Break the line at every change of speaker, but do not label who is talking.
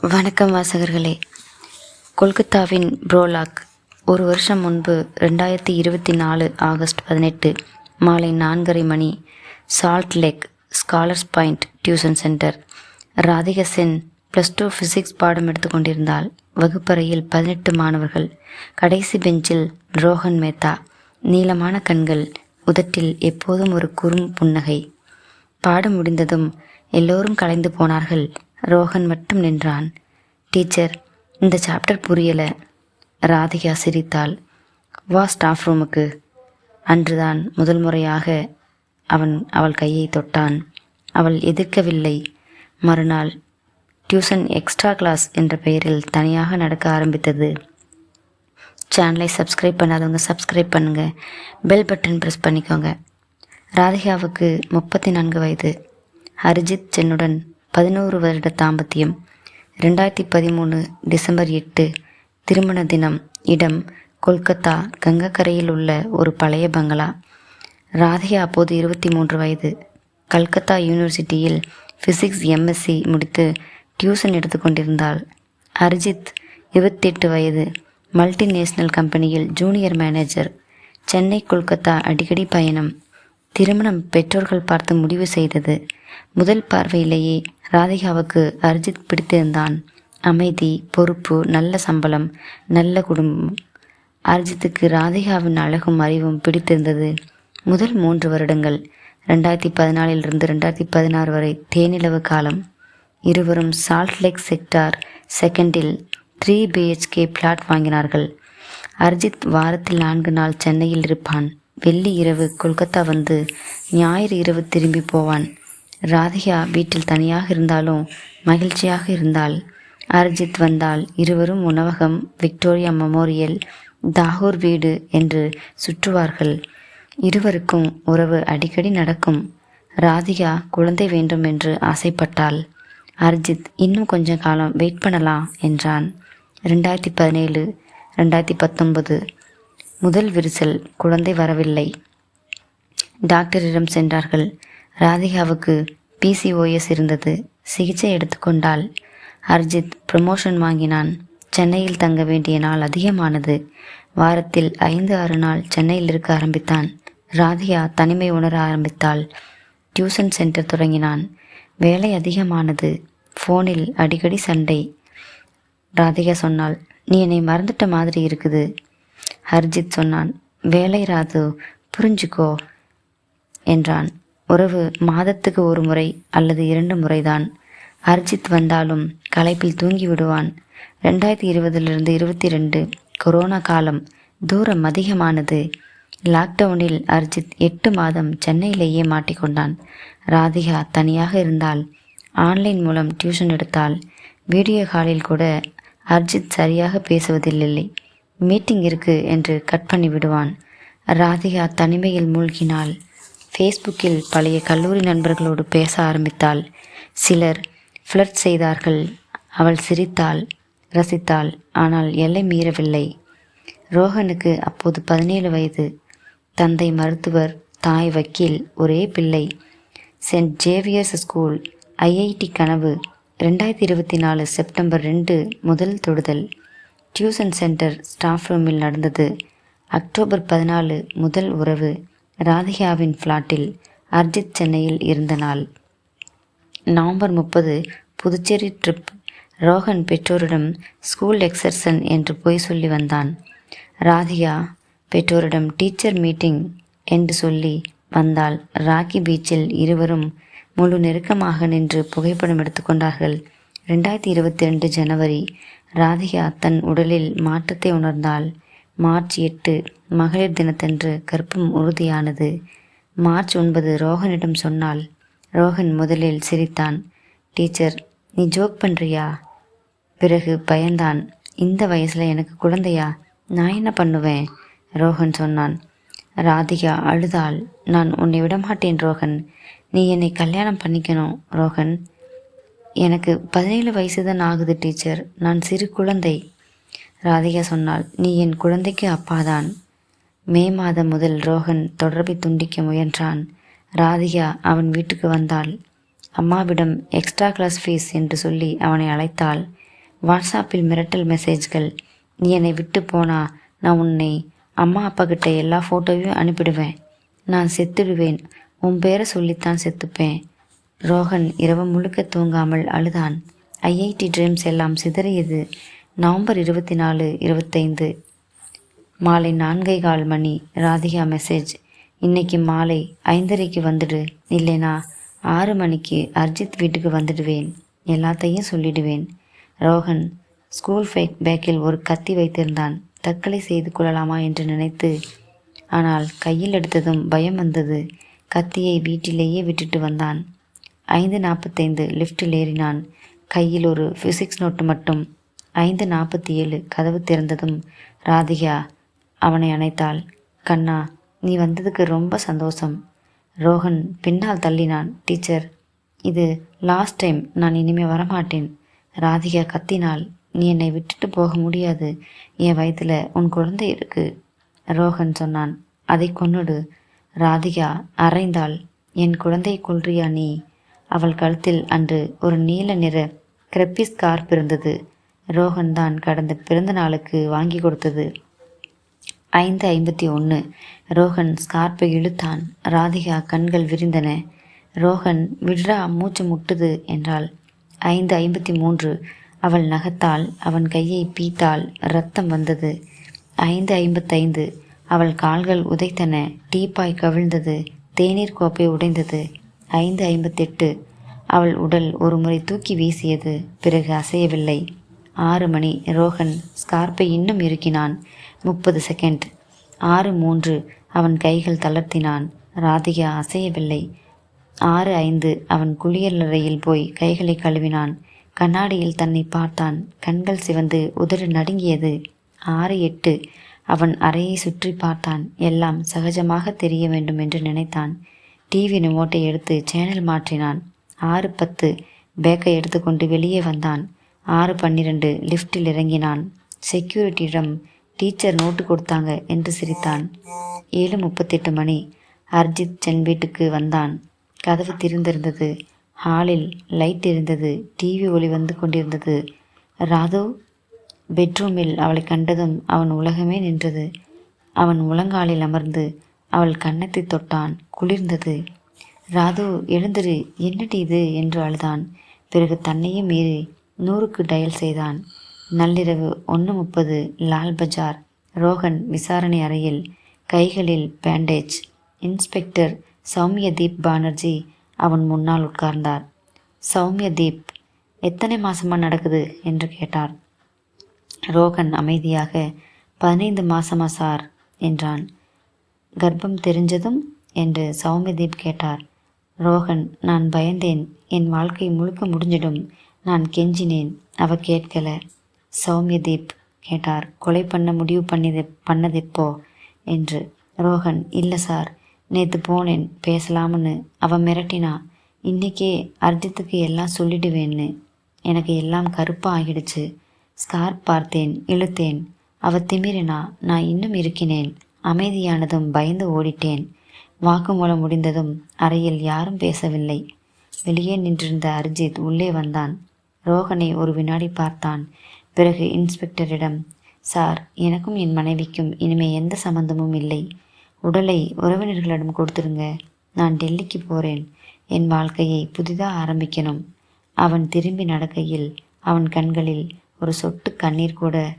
வணக்கம் வாசகர்களே. கொல்கத்தாவின் ப்ரோலாக் ஒரு வருஷம் முன்பு ரெண்டாயிரத்தி இருபத்தி நாலு ஆகஸ்ட் பதினெட்டு மாலை நான்கரை மணி Salt Lake Scholars Point tuition centre Radhika Sen plus two physics பாடம் எடுத்துக்கொண்டிருந்தால் வகுப்பறையில் பதினெட்டு மாணவர்கள் கடைசி பெஞ்சில் ரோஹன் மேத்தா நீளமான கண்கள் உதட்டில் எப்போதும் ஒரு குறும் புன்னகை. பாடம் முடிந்ததும் எல்லோரும் கலைந்து போனார்கள். ரோஹன் மட்டும் நின்றான். டீச்சர் இந்த சாப்டர் புரியலை. ராதிகா சிரித்தாள். வா ஸ்டாஃப் ரூமுக்கு. அன்றுதான் முதல் முறையாக அவன் அவள் கையை தொட்டான். அவள் எதிர்க்கவில்லை. மறுநாள் டியூஷன் எக்ஸ்ட்ரா கிளாஸ் என்ற பெயரில் தனியாக நடக்க ஆரம்பித்தது. சேனலை சப்ஸ்கிரைப் பண்ணாதவங்க சப்ஸ்கிரைப் பண்ணுங்கள் பெல் பட்டன் ப்ரெஸ் பண்ணிக்கோங்க. ராதிகாவுக்கு முப்பத்தி நான்கு வயது. ஹரிஜித் சென்னுடன் பதினோரு வருட தாம்பத்தியம். ரெண்டாயிரத்தி பதிமூணு டிசம்பர் எட்டு திருமண தினம் இடம் கொல்கத்தா கங்கக்கரையில் உள்ள ஒரு பழைய பங்களா. ராதிகா அப்போது இருபத்தி மூன்று வயது. கல்கத்தா யூனிவர்சிட்டியில் ஃபிசிக்ஸ் எம்எஸ்சி முடித்து டியூஷன் எடுத்துக்கொண்டிருந்தாள் அரிஜித் இருபத்தெட்டு வயது. மல்டிநேஷ்னல் கம்பெனியில் ஜூனியர் மேனேஜர். சென்னை கொல்கத்தா அடிக்கடி பயணம். திருமணம் பெற்றோர்கள் பார்த்து முடிவு செய்தது. முதல் பார்வையிலேயே ராதிகாவுக்கு அர்ஜித் பிடித்திருந்தான். அமைதி பொறுப்பு நல்ல சம்பளம் நல்ல குடும்பம். அர்ஜித்துக்கு ராதிகாவின் அழகும் அறிவும் பிடித்திருந்தது. முதல் மூன்று வருடங்கள் ரெண்டாயிரத்தி பதினாலிலிருந்து ரெண்டாயிரத்தி பதினாறு வரை தேனிலவு காலம். இருவரும் சால்ட்லேக் செக்டார் செகண்டில் த்ரீ பிஹெச்கே பிளாட் வாங்கினார்கள். அர்ஜித் வாரத்தில் நான்கு நாள் சென்னையில் இருப்பான். வெள்ளி இரவு கொல்கத்தா வந்து ஞாயிறு இரவு திரும்பி போவான். ராதிகா வீட்டில் தனியாக இருந்தாலும் மகிழ்ச்சியாக இருந்தாள். அரிஜித் வந்தால் இருவரும் உணவகம் விக்டோரியா மெமோரியல் தாகூர் வீடு என்று சுற்றுவார்கள். இருவருக்கும் உறவு அடிக்கடி நடக்கும். ராதிகா குழந்தை வேண்டும் என்று ஆசைப்பட்டாள். அரிஜித் இன்னும் கொஞ்ச காலம் வெயிட் பண்ணலாம் என்றான். ரெண்டாயிரத்தி பதினேழு ரெண்டாயிரத்தி பத்தொன்பது முதல் விரிசல் குழந்தை வரவில்லை. டாக்டரிடம் சென்றார்கள். ராதிகாவுக்கு பிசிஓஎஸ் இருந்தது. சிகிச்சை எடுத்துக்கொண்டால் அர்ஜித் ப்ரமோஷன் வாங்கினான். சென்னையில் தங்க வேண்டிய நாள் அதிகமானது. வாரத்தில் ஐந்து ஆறு நாள் சென்னையில் இருக்க ஆரம்பித்தான். ராதிகா தனிமை உணர ஆரம்பித்தாள். டியூஷன் சென்டர் தொடங்கினான். வேலை அதிகமானது. ஃபோனில் அடிக்கடி சண்டை. ராதிகா சொன்னாள் நீ என்னை மறந்துட்ட மாதிரி இருக்குது. ஹர்ஜித் சொன்னான். வேலை ராது புரிஞ்சுக்கோ என்றான். உறவு மாதத்துக்கு ஒரு முறை அல்லது இரண்டு முறைதான். அர்ஜித் வந்தாலும் களைப்பில் தூங்கி விடுவான். ரெண்டாயிரத்தி இருபதிலிருந்து இருபத்தி ரெண்டு கொரோனா காலம் தூரம் அதிகமானது. லாக்டவுனில் அர்ஜித் எட்டு மாதம் சென்னையிலேயே மாட்டிக்கொண்டான். ராதிகா தனியாக இருந்தால் ஆன்லைன் மூலம் டியூஷன் எடுத்தால் வீடியோ காலில் கூட அர்ஜித் சரியாக பேசுவதில்லை மீட்டிங் இருக்கு என்று கட் பண்ணி விடுவான். ராதிகா தனிமையில் மூழ்கினாள். ஃபேஸ்புக்கில் பழைய கல்லூரி நண்பர்களோடு பேச ஆரம்பித்தாள். சிலர் ஃப்ளட் செய்தார்கள். அவள் சிரித்தாள் ரசித்தாள் ஆனால் எல்லை மீறவில்லை. ரோஹனுக்கு அப்போது பதினேழு வயது. தந்தை மருத்துவர் தாய் வக்கீல் ஒரே பிள்ளை. சென்ட் ஜேவியர்ஸ் ஸ்கூல் ஐஐடி கனவு. ரெண்டாயிரத்தி இருபத்தி நாலு செப்டம்பர் ரெண்டு முதல் தொடுதல். டியூசன் சென்டர் ஸ்டாஃப் ரூமில் நடந்தது. அக்டோபர் பதினாலு முதல் உறவு ராதிகாவின் ஃப்ளாட்டில் அர்ஜித் சென்னையில் இருந்த நாள். நவம்பர் முப்பது புதுச்சேரி ட்ரிப். ரோஹன் பெற்றோரிடம் ஸ்கூல் எக்ஸர்சன் என்று பொய் சொல்லி வந்தான். ராதிகா பெற்றோரிடம் டீச்சர் மீட்டிங் என்று சொல்லி வந்தால் ராக்கி பீச்சில் இருவரும் முழு நெருக்கமாக நின்று புகைப்படம் எடுத்துக்கொண்டார்கள் ரெண்டாயிரத்தி இருபத்தி ரெண்டு ஜனவரி ராதிகா தன் உடலில் மாற்றத்தை உணர்ந்தால் மார்ச் எட்டு மகளிர் தினத்தன்று கற்பம் உறுதியானது. மார்ச் ஒன்பது ரோஹனிடம் சொன்னால் ரோஹன் முதலில் சிரித்தான். டீச்சர் நீ ஜோக் பண்ணுறியா பிறகு பயந்தான். இந்த வயசில் எனக்கு குழந்தையா? நான் என்ன பண்ணுவேன்? ரோஹன் சொன்னான். ராதிகா அழுதாள். நான் உன்னை விடமாட்டேன் ரோஹன். நீ என்னை கல்யாணம் பண்ணிக்கணும் ரோஹன். எனக்கு பதினேழு வயசு தான் ஆகுது டீச்சர் நான் சிறு குழந்தை. ராதிகா சொன்னால் நீ என் குழந்தைக்கு அப்பாதான். மே மாதம் முதல் ரோஹன் தொடர்பை துண்டிக்க முயன்றான். ராதிகா அவன் வீட்டுக்கு வந்தாள். அம்மாவிடம் எக்ஸ்ட்ரா கிளாஸ் ஃபீஸ் என்று சொல்லி அவனை அழைத்தாள். வாட்ஸ்அப்பில் மிரட்டல் மெசேஜ்கள் நீ என்னை விட்டு போனா நான் உன்னை அம்மா அப்பா கிட்ட எல்லா ஃபோட்டோவையும் அனுப்பிடுவேன். நான் செத்துடுவேன் உன் பேரை சொல்லித்தான் செத்துப்பேன். ரோஹன் இரவு முழுக்க தூங்காமல் அழுதான். ஐஐடி ட்ரீம்ஸ் எல்லாம் சிதறியது. நவம்பர் இருபத்தி நாலு இருபத்தைந்து. மாலை நான்கை கால் மணி. ராதிகா மெசேஜ். இன்னைக்கு மாலை ஐந்தரைக்கு வந்துடு. இல்லைனா ஆறு மணிக்கு அர்ஜித் வீட்டுக்கு வந்துடுவேன். எல்லாத்தையும் சொல்லிடுவேன். ரோஹன் ஸ்கூல் ஃபேக் பேக்கில் ஒரு கத்தி வைத்திருந்தான். தற்கொலை செய்து கொள்ளலாமா என்று நினைத்து ஆனால் கையில் எடுத்ததும் பயம் வந்தது. கத்தியை வீட்டிலேயே விட்டுட்டு வந்தான். ஐந்து நாற்பத்தைந்து லிஃப்ட்டில் ஏறினான். கையில் ஒரு ஃபிசிக்ஸ் நோட்டு மட்டும். ஐந்து நாற்பத்தி ஏழு கதவு திறந்ததும் ராதிகா அவனை அணைத்தாள். கண்ணா நீ வந்ததுக்கு ரொம்ப சந்தோஷம். ரோஹன் பின்னால் தள்ளினான். டீச்சர் இது லாஸ்ட் டைம் நான் இனிமே வரமாட்டேன். ராதிகா கத்தினாள். நீ என்னை விட்டுட்டு போக முடியாது. என் வயதில் உன் குழந்தை இருக்கு. ரோஹன் சொன்னான். அதை கொன்னுடு. ராதிகா அரைந்தாள். என் குழந்தை கொள்றியா நீ? அவள் கழுத்தில் அன்று ஒரு நீல நிற கிரெப்பி ஸ்கார்ப் இருந்தது ரோஹன் தான் கடந்த பிறந்த நாளுக்கு வாங்கி கொடுத்தது. ஐந்து ஐம்பத்தி ஒன்று ரோஹன் ஸ்கார்ப்பை இழுத்தான். ராதிகா கண்கள் விரிந்தன. ரோஹன் விட்ரா மூச்சு முட்டுது என்றாள். ஐந்து ஐம்பத்தி மூன்று. அவள் நகத்தால் அவன் கையை பீத்தால் ரத்தம் வந்தது. ஐந்து ஐம்பத்தைந்து. அவள் கால்கள் உதைத்தன. டீப்பாய் கவிழ்ந்தது. தேநீர் கோப்பை உடைந்தது. ஐந்து ஐம்பத்தெட்டு. அவள் உடல் ஒருமுறை தூக்கி வீசியது. பிறகு அசையவில்லை. ஆறு மணி. ரோஹன் ஸ்கார்ப்பை இன்னும் இறுக்கினான். முப்பது செகண்ட். ஆறு மூன்று. அவன் கைகள் தளர்த்தினான். ராதிகா அசையவில்லை. ஆறு ஐந்து. அவன் குளியலறையில் போய் கைகளை கழுவினான். கண்ணாடியில் தன்னை பார்த்தான். கண்கள் சிவந்து உதடு நடுங்கியது. ஆறு எட்டு. அவன் அறையை சுற்றி பார்த்தான். எல்லாம் சகஜமாக தெரிய வேண்டும் என்று நினைத்தான். டிவி ரிமோட்டை எடுத்து சேனல் மாற்றினான். ஆறு பத்து பேக்கை எடுத்துக்கொண்டு வெளியே வந்தான். ஆறு பன்னிரண்டு லிஃப்ட்டில் இறங்கினான். செக்யூரிட்டியிடம் டீச்சர் நோட்டு கொடுத்தாங்க என்று சிரித்தான். ஏழு முப்பத்தெட்டு மணி. அர்ஜித் சென் வீட்டுக்கு வந்தான். கதவு திறந்திருந்தது. ஹாலில் லைட் இருந்தது. டிவி ஒளி வந்து கொண்டிருந்தது. ராதோ பெட்ரூமில் அவளை கண்டதும் அவன் உலகமே நின்றது. அவன் முழங்காலில் அமர்ந்து அவள் கன்னத்தை தொட்டான். குளிர்ந்தது. ராது எழுந்திரு. என்னடி இது? என்று அழுதான். பிறகு தன்னையே மீறி நூறுக்கு டயல் செய்தான். நள்ளிரவு ஒன்று முப்பது லால் பஜார் ரோஹன் விசாரணை அறையில் கைகளில் பேண்டேஜ். இன்ஸ்பெக்டர் சௌமியதீப் பானர்ஜி அவன் முன்னால் உட்கார்ந்தார். சௌமியதீப் எத்தனை மாசமா நடக்குது? என்று கேட்டார். ரோகன் அமைதியாக பதினைந்து மாசமா சார் என்றான். கர்ப்பம் தெரிஞ்சதும் என்று சௌமியதீப் கேட்டார். ரோகன் நான் பயந்தேன். என் வாழ்க்கை முழுக்க முடிஞ்சிடும். நான் கெஞ்சினேன். அவ கேட்கல. சௌமியதீப் கேட்டார். கொலை பண்ண முடிவு பண்ணிது பண்ணதெப்போ? என்று. ரோகன் இல்லை சார். நேற்று போனேன். பேசலாம்னு. அவன் மிரட்டினா. இன்னைக்கே அர்ஜித்துக்கு எல்லாம் சொல்லிடுவேன்னு. எனக்கு எல்லாம் கருப்பாக ஆகிடுச்சு. ஸ்கார்ப் பார்த்தேன் இழுத்தேன். அவ திமிரினா நான் இன்னும் இருக்கினேன் அமைதியானதும் பயந்து ஓடிட்டேன். வாக்குமூலம் முடிந்ததும் அறையில் யாரும் பேசவில்லை. வெளியே நின்றிருந்த அர்ஜித் உள்ளே வந்தான். ரோகனை ஒரு வினாடி பார்த்தான். பிறகு இன்ஸ்பெக்டரிடம் சார் எனக்கும் என் மனைவிக்கும் இனிமே எந்த சம்பந்தமும் இல்லை. உடலை உறவினர்களிடம் கொடுத்துருங்க. நான் டெல்லிக்கு போகிறேன் என் வாழ்க்கையை புதிதாக ஆரம்பிக்கணும். அவன் திரும்பி நடக்கையில் அவன் கண்களில் ஒரு சொட்டு கண்ணீர் கூட